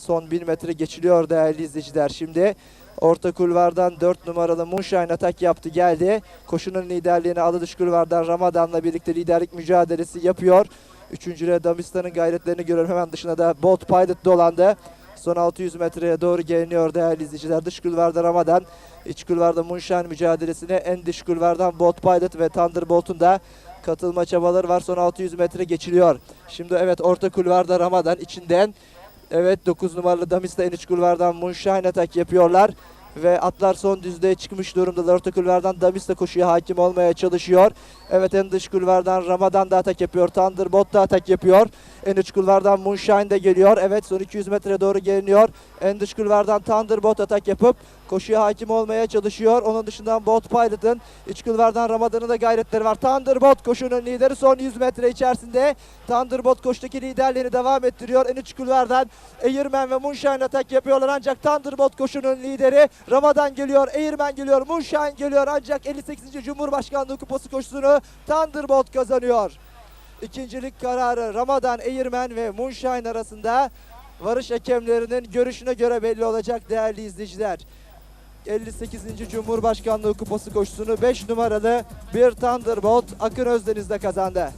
Son 1000 metre geçiliyor değerli izleyiciler. Şimdi orta kulvardan 4 numaralı Moonshine atak yaptı geldi. Koşunun liderliğini alı dış kulvardan Ramadan'la birlikte liderlik mücadelesi yapıyor. Üçüncüde Damistan'ın gayretlerini görüyorum. Hemen dışına da Bolt Pilot dolandı. Son 600 metreye doğru geliniyor değerli izleyiciler. Dış kulvarda Ramadan, iç kulvarda Moonshine mücadelesine en dış kulvardan Bolt Pilot ve Thunderbolt'un da katılma çabaları var. Son 600 metre geçiliyor. Şimdi evet orta kulvarda Ramadan içinden evet 9 numaralı Damista en iç kulvardan Moonshine atak yapıyorlar. Ve atlar son düzlüğe çıkmış durumdalar. Orta kulvardan Damista koşuya hakim olmaya çalışıyor. Evet en dış kulvardan Ramadan da atak yapıyor. Thunderbolt da atak yapıyor. En iç kulvardan Moonshine de geliyor. Evet son 200 metre doğru geliniyor. En dış kulvardan Thunderbolt atak yapıp koşuya hakim olmaya çalışıyor. Onun dışından Bolt Pilot'ın iç kulvardan Ramadan'ın da gayretleri var. Thunderbolt koşunun lideri son 100 metre içerisinde. Thunderbolt koştaki liderliğini devam ettiriyor. En iç kulvardan Eğirmen ve Moonshine atak yapıyorlar ancak Thunderbolt koşunun lideri Ramadan geliyor. Eğirmen geliyor. Moonshine geliyor ancak 58. Cumhurbaşkanlığı kupası koşusunu Thunderbolt kazanıyor. İkincilik kararı Ramadan Eğirmen ve Moonshine arasında varış hakemlerinin görüşüne göre belli olacak değerli izleyiciler. 58. Cumhurbaşkanlığı kupası koşusunu 5 numaralı bir Thunderbolt Akın Özdeniz'de kazandı.